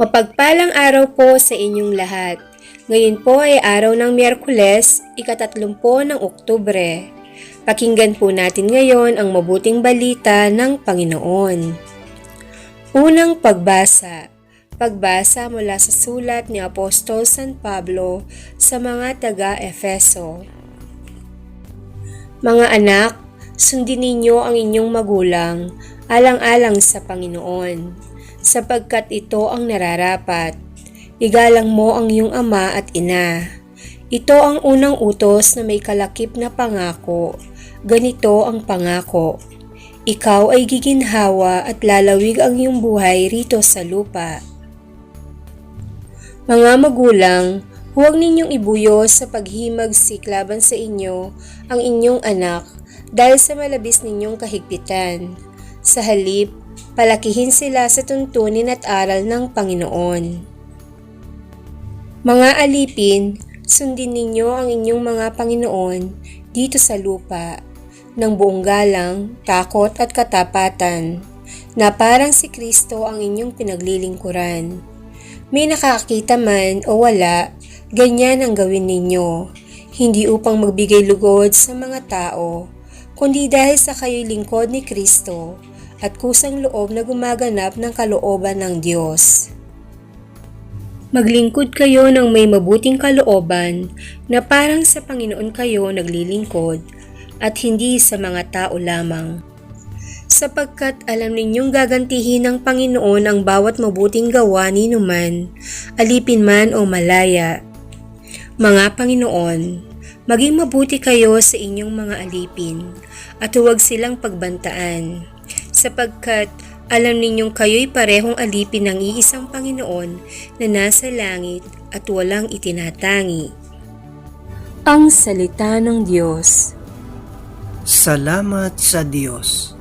Mapagpalang araw po sa inyong lahat. Ngayon po ay araw ng Miyerkules, ikatatlumpo ng Oktubre. Pakinggan po natin ngayon ang mabuting balita ng Panginoon. Unang pagbasa. Pagbasa mula sa sulat ni Apostol San Pablo sa mga taga-Efeso. Mga anak, sundin ninyo ang inyong magulang alang-alang sa Panginoon, sapagkat ito ang nararapat. Igalang mo ang iyong ama at ina. Ito ang unang utos na may kalakip na pangako. Ganito ang pangako. Ikaw ay giginhawa at lalawig ang iyong buhay rito sa lupa. Mga magulang, huwag ninyong ibuyo sa paghimagsik laban sa inyo ang inyong anak dahil sa malabis ninyong kahigpitan. Sa halip, palakihin sila sa tuntunin at aral ng Panginoon. Mga alipin, sundin ninyo ang inyong mga Panginoon dito sa lupa ng buong galang, takot at katapatan na parang si Kristo ang inyong pinaglilingkuran. May nakakita man o wala, ganyan ang gawin ninyo, hindi upang magbigay lugod sa mga tao, kundi dahil sa kayo'y lingkod ni Kristo at kusang loob na gumaganap ng kalooban ng Diyos. Maglingkod kayo ng may mabuting kalooban na parang sa Panginoon kayo naglilingkod at hindi sa mga tao lamang. Sapagkat alam ninyong gagantihin ng Panginoon ang bawat mabuting gawa ni numan, alipin man o malaya. Mga Panginoon, maging mabuti kayo sa inyong mga alipin at huwag silang pagbantaan, sapagkat alam ninyong kayo'y parehong alipin ng iisang Panginoon na nasa langit at walang itinatangi. Ang Salita ng Diyos Salamat sa Diyos.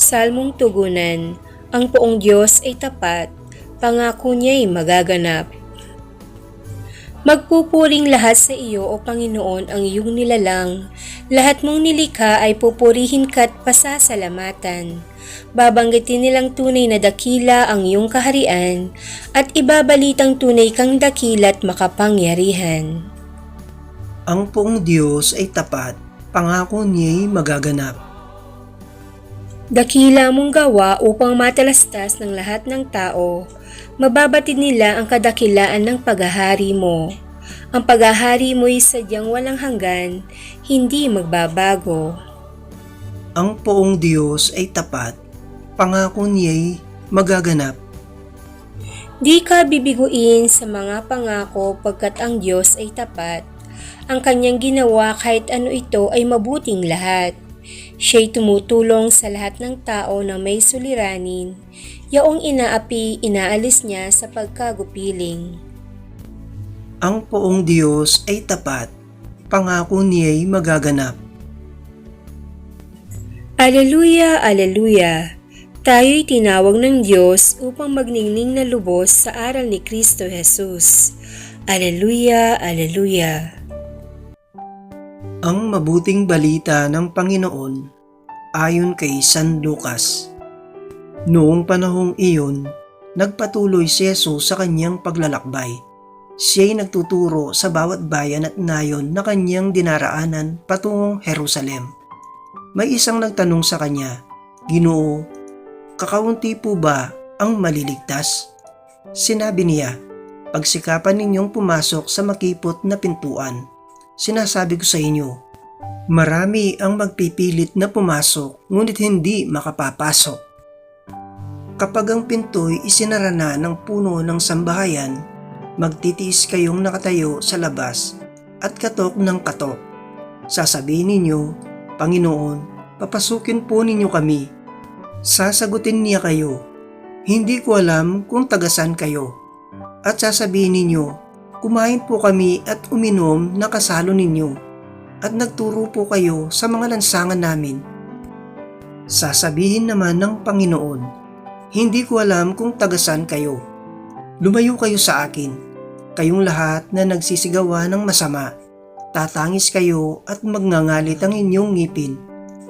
Salmong Tugunan Ang poong Diyos ay tapat, pangako niya'y magaganap. Magpupuring lahat sa iyo, O Panginoon, ang iyong nilalang. Lahat mong nilikha ay pupurihin ka't pasasalamatan. Babanggitin nilang tunay na dakila ang iyong kaharian at ibabalitang tunay kang dakila't makapangyarihan. Ang poong Diyos ay tapat, pangako niya'y magaganap. Dakila mong gawa upang matalastas ng lahat ng tao. Mababatid nila ang kadakilaan ng paghahari mo. Ang paghahari mo'y sadyang walang hanggan, hindi magbabago. Ang poong Diyos ay tapat, pangako niya'y magaganap. Di ka bibiguin sa mga pangako pagkat ang Diyos ay tapat. Ang kanyang ginawa kahit ano ito ay mabuting lahat. Siya'y tumutulong sa lahat ng tao na may suliranin. Yaong inaapi, inaalis niya sa pagkagupiling. Ang poong Diyos ay tapat, pangako niya'y magaganap. Aleluya, aleluya! Tayo'y tinawag ng Diyos upang magningning na lubos sa aral ni Kristo Jesus. Aleluya, aleluya! Ang mabuting balita ng Panginoon ayon kay San Lucas. Noong panahong iyon, nagpatuloy si Jesus sa kanyang paglalakbay. Siya'y nagtuturo sa bawat bayan at nayon na kanyang dinaraanan patungong Jerusalem. May isang nagtanong sa kanya, Ginoo, kakaunti po ba ang maliligtas? Sinabi niya, pagsikapan ninyong pumasok sa makipot na pintuan. Sinasabi ko sa inyo, marami ang magpipilit na pumasok ngunit hindi makapapasok. Kapag ang pinto'y isinara na ng puno ng sambahayan, magtitiis kayong nakatayo sa labas at katok ng katok. Sasabihin ninyo, Panginoon, papasukin po ninyo kami. Sasagutin niya kayo, hindi ko alam kung tagasan kayo. At sasabihin ninyo, kumain po kami at uminom na kasalo ninyo at nagturo po kayo sa mga lansangan namin. Sasabihin naman ng Panginoon, hindi ko alam kung tagasan kayo. Lumayo kayo sa akin, kayong lahat na nagsisigawa ng masama. Tatangis kayo at magngangalit ang inyong ngipin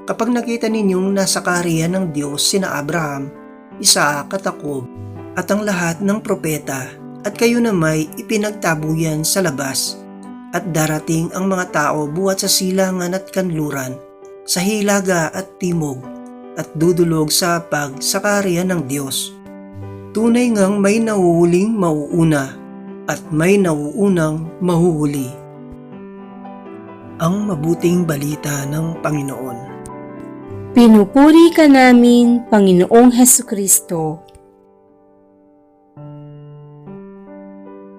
kapag nakita ninyong nasa kariyan ng Diyos sina Abraham, Isaac at Jacob at ang lahat ng propeta at kayo na may ipinagtabuyan sa labas at darating ang mga tao buhat sa silangan at kanluran, sa hilaga at timog, at dudulog sa pagsakarian ng Diyos. Tunay ngang may nahuhuling mauuna at may nauunang mahuhuli. Ang mabuting balita ng Panginoon. Pinupuri ka namin, Panginoong Heso Kristo.